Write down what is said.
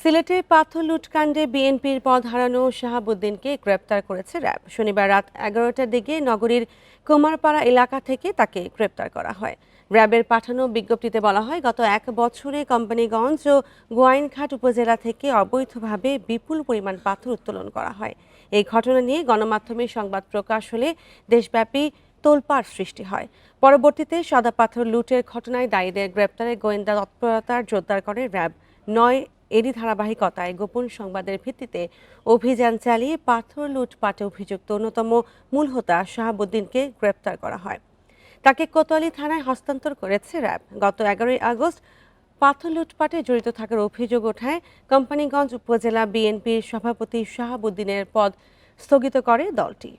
সিলেটে পাথর লুটকাণ্ডে বিএনপির পদ হারানো শাহাবুদ্দিনকে গ্রেপ্তার করেছে র্যাব। শনিবার রাত এগারোটার দিকে নগরীর কুমারপাড়া এলাকা থেকে তাকে গ্রেপ্তার করা হয়। র্যাবের পাঠানো বিজ্ঞপ্তিতে বলা হয়, গত এক বছরে কোম্পানিগঞ্জ ও গোয়াইনঘাট উপজেলা থেকে অবৈধভাবে বিপুল পরিমাণ পাথর উত্তোলন করা হয়। এই ঘটনা নিয়ে গণমাধ্যমে সংবাদ প্রকাশ হলে দেশব্যাপী তোলপাড় সৃষ্টি হয়। পরবর্তীতে সাদা পাথর লুটের ঘটনায় দায়ীদের গ্রেপ্তারে গোয়েন্দা তৎপরতার জোরদার করে র্যাব। নয় এরই ধারাবাহিকতায় গোপন সংবাদের ভিত্তিতে অভিযান চালিয়ে পাথর লুটপাটে অভিযুক্ত অন্যতম মূল হোতা শাহাবুদ্দিনকে গ্রেপ্তার করা হয়। তাকে কোতোয়ালি থানায় হস্তান্তর করেছে র্যাব। গত এগারোই আগস্ট পাথর লুটপাটে জড়িত থাকার অভিযোগ ওঠায় কোম্পানিগঞ্জ উপজেলা বিএনপির সভাপতি শাহাবুদ্দিনের পদ স্থগিত করে দলটি।